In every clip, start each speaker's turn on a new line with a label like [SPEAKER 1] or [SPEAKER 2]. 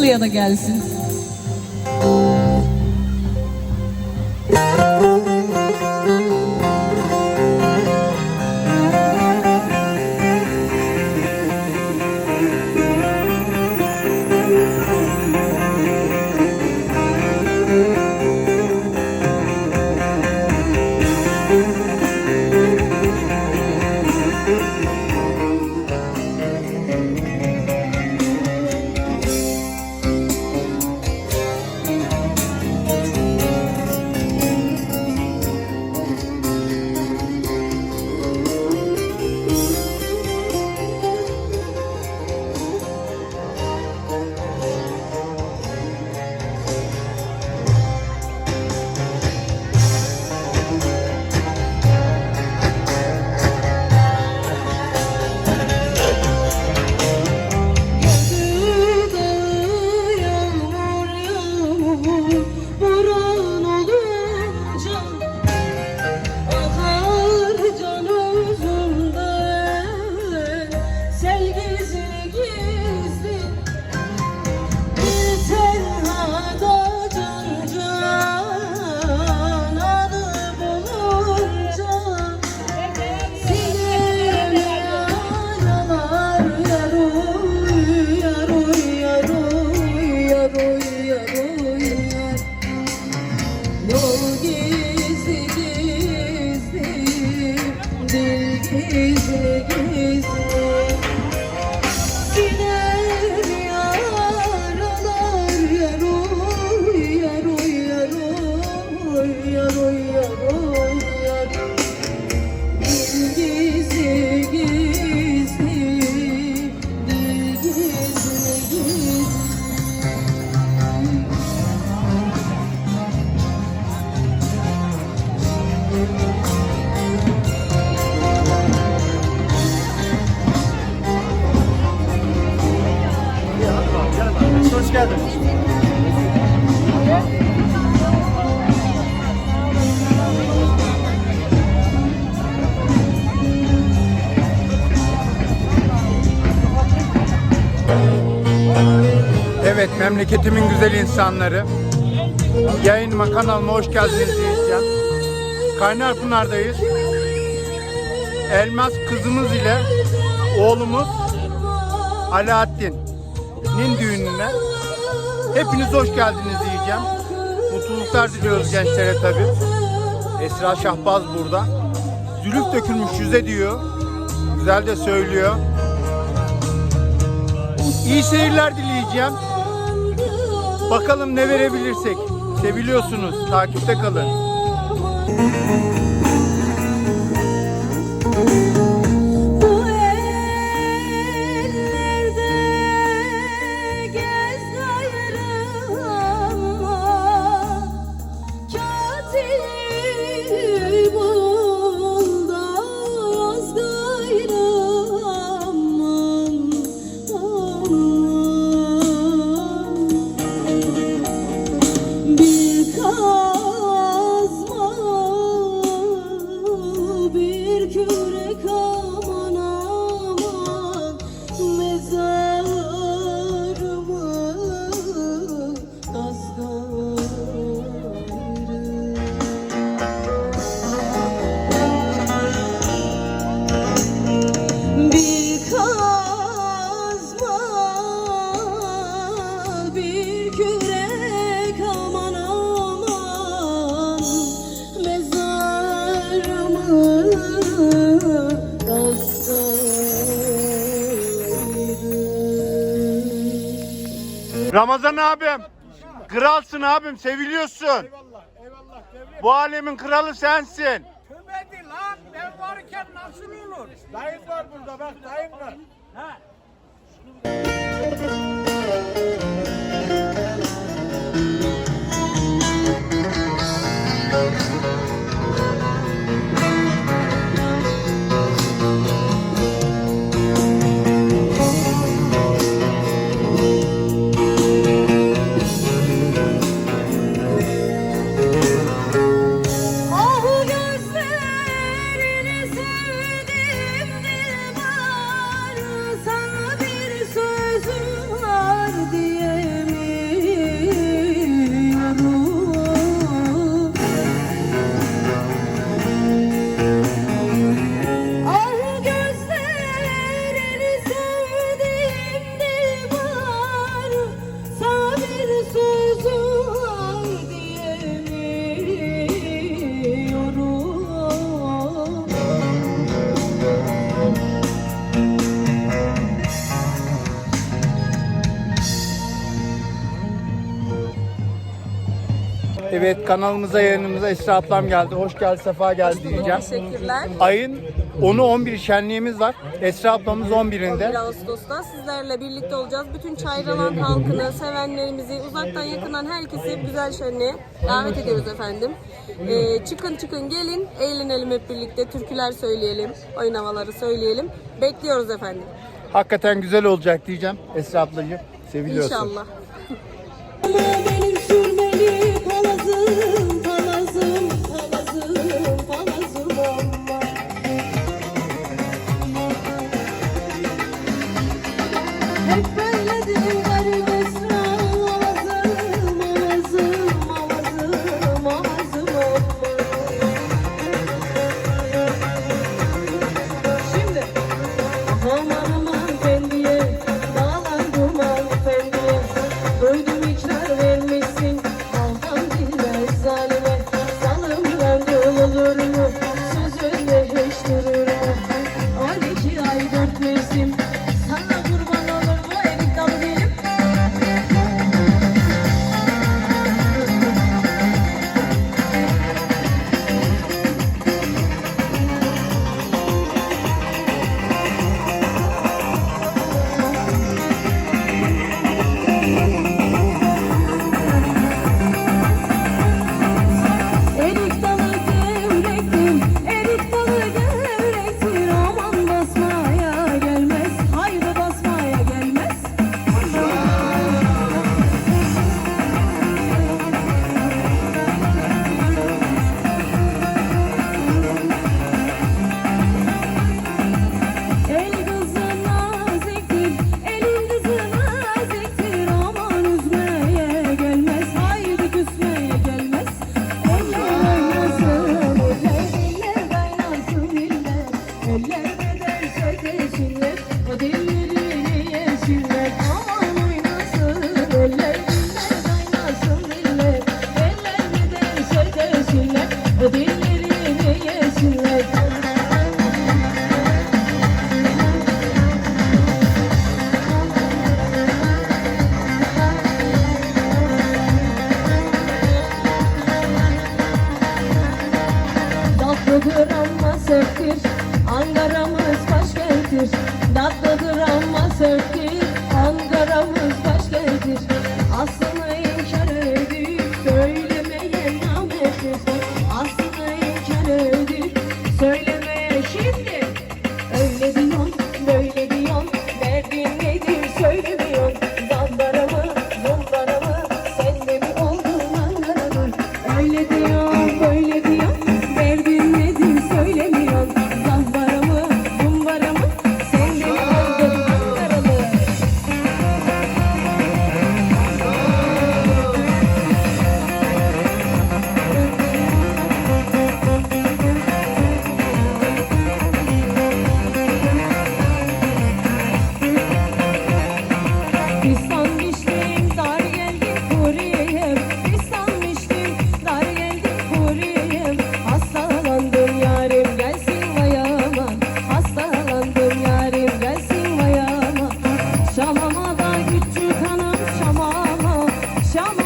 [SPEAKER 1] Mutlu'ya da gelsin.
[SPEAKER 2] Memleketimin güzel insanları. Yayınıma kanalıma hoş geldiniz diyeceğim. Kaynarpınar'dayız. Elmas kızımız ile oğlumuz Alaaddin'in düğününe hepiniz hoş geldiniz diyeceğim. Mutluluklar diliyoruz gençlere tabi. Esra Şahbaz burada. Zülüf dökülmüş yüze diyor. Güzel de söylüyor. İyi seyirler dileyeceğim. Bakalım ne verebilirsek. Seviliyorsunuz. Takipte kalın.
[SPEAKER 3] 啊
[SPEAKER 2] Ramazan abim. Kralsın abim. Seviliyorsun.
[SPEAKER 4] Eyvallah, eyvallah devlet.
[SPEAKER 2] Bu alemin kralı sensin.
[SPEAKER 4] Tövbe lan, ben varken nasıl olur? Dayım var burada bak, dayım var. Ha.
[SPEAKER 2] kanalımıza yayınımıza Esra ablam geldi. Hoş gel sefa gel diyeceğim.
[SPEAKER 1] Teşekkürler.
[SPEAKER 2] Ayın 10'u 11 şenliğimiz var. Esra ablamız 11'inde.
[SPEAKER 1] 11 Ağustos'ta sizlerle birlikte olacağız. Bütün Çayralan halkını, sevenlerimizi, uzaktan yakından herkesi güzel şenliğe davet ediyoruz efendim. Ee, çıkın çıkın gelin, eğlenelim hep birlikte, türküler söyleyelim, oynamaları söyleyelim. Bekliyoruz efendim.
[SPEAKER 2] Hakikaten güzel olacak diyeceğim Esra ablacığım. Seviliyorsun.
[SPEAKER 1] İnşallah.
[SPEAKER 2] goodness in 行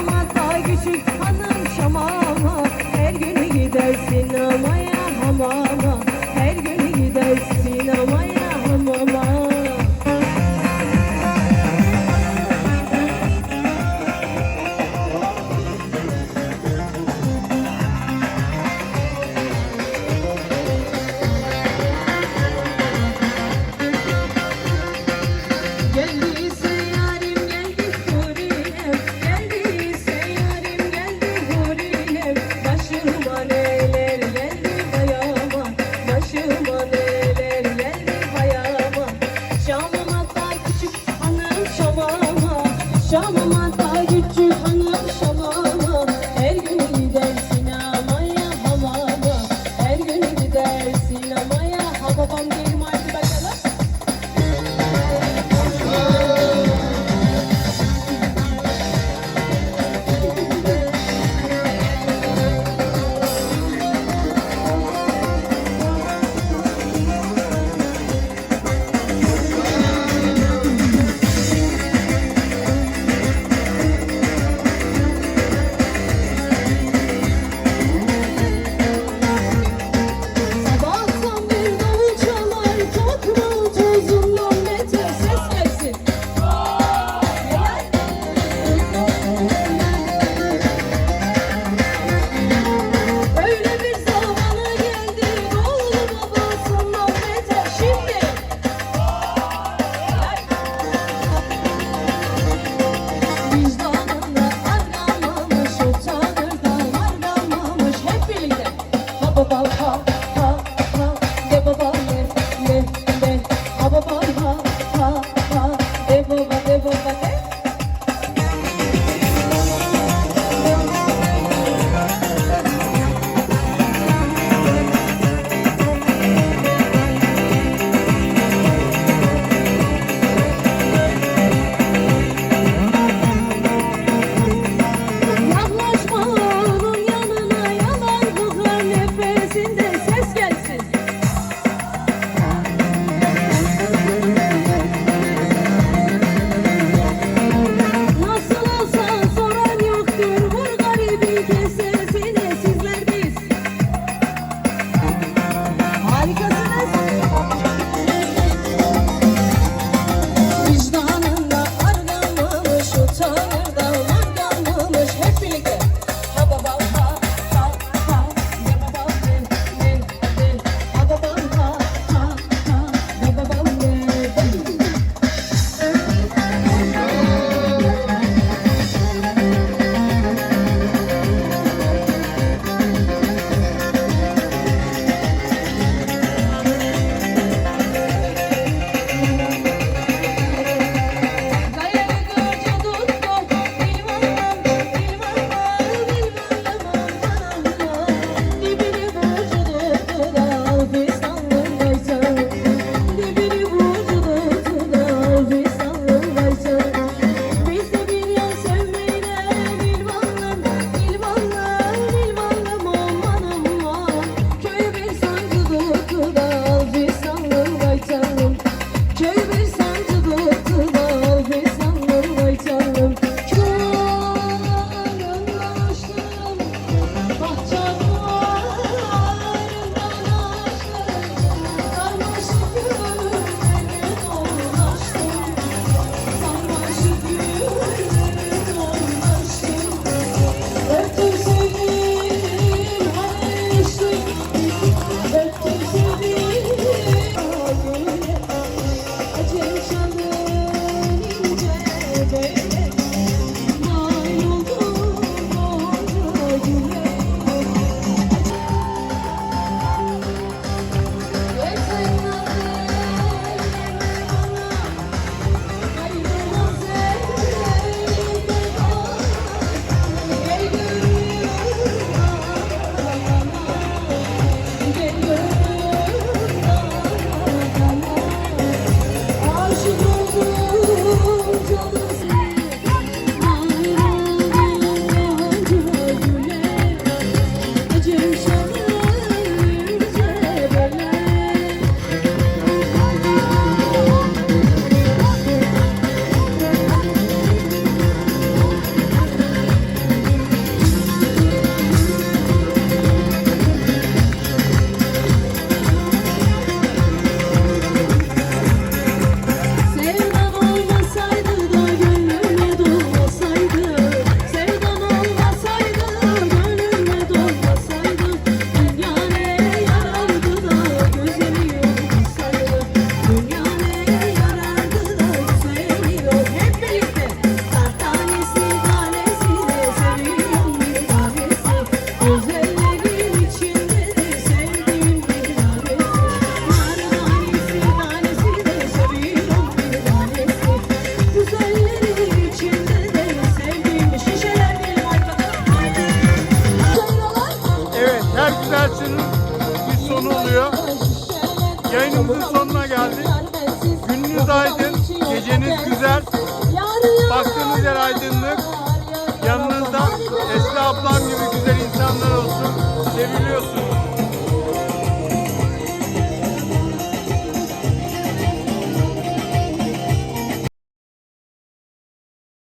[SPEAKER 2] ablam gibi güzel insanlar olsun. Seviliyorsunuz.